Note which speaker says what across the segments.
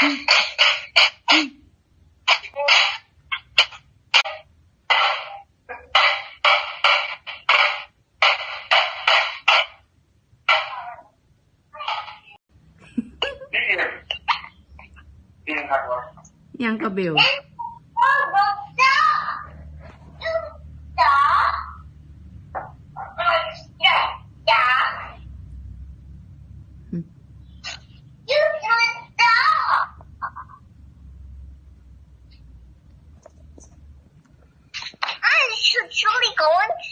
Speaker 1: yang ke Hmm. นี่ครับว่า
Speaker 2: ยังกระเบล
Speaker 3: 手里狗问题，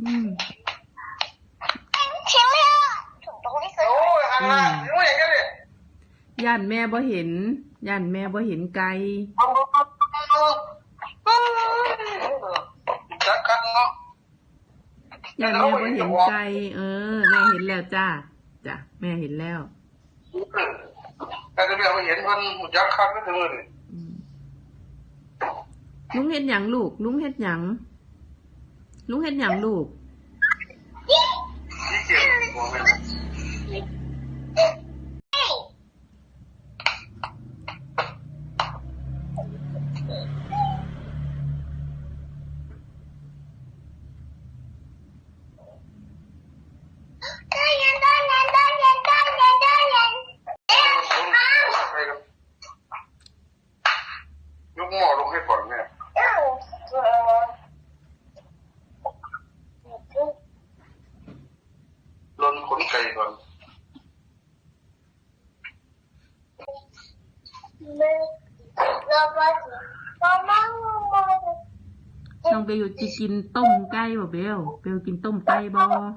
Speaker 2: อืม
Speaker 3: 停了，土豆的
Speaker 1: โอ้ยอันนั้นนี่ว่าอย่างนี้เลย
Speaker 2: ย่านแม่บ่เห็น ย่านแม่บ่เห็นไกล
Speaker 1: จักกันเนาะ
Speaker 2: ย่านแม่บ่เห็นไกล เออ แม่เห็นแล้วจ้า จ้ะ แม่เห็นแล้ว
Speaker 1: แต่ก็เดี๋ยวเห็นมันจักคักก็คือเ ลุ
Speaker 2: งเฮ็ดหยังลูก ลุงเฮ็ดหยัง ลุงเฮ็ดหยังลูก favor. Xong bây giờ chị kín tôm cay bảo bèo, bèo kín tôm cay bò.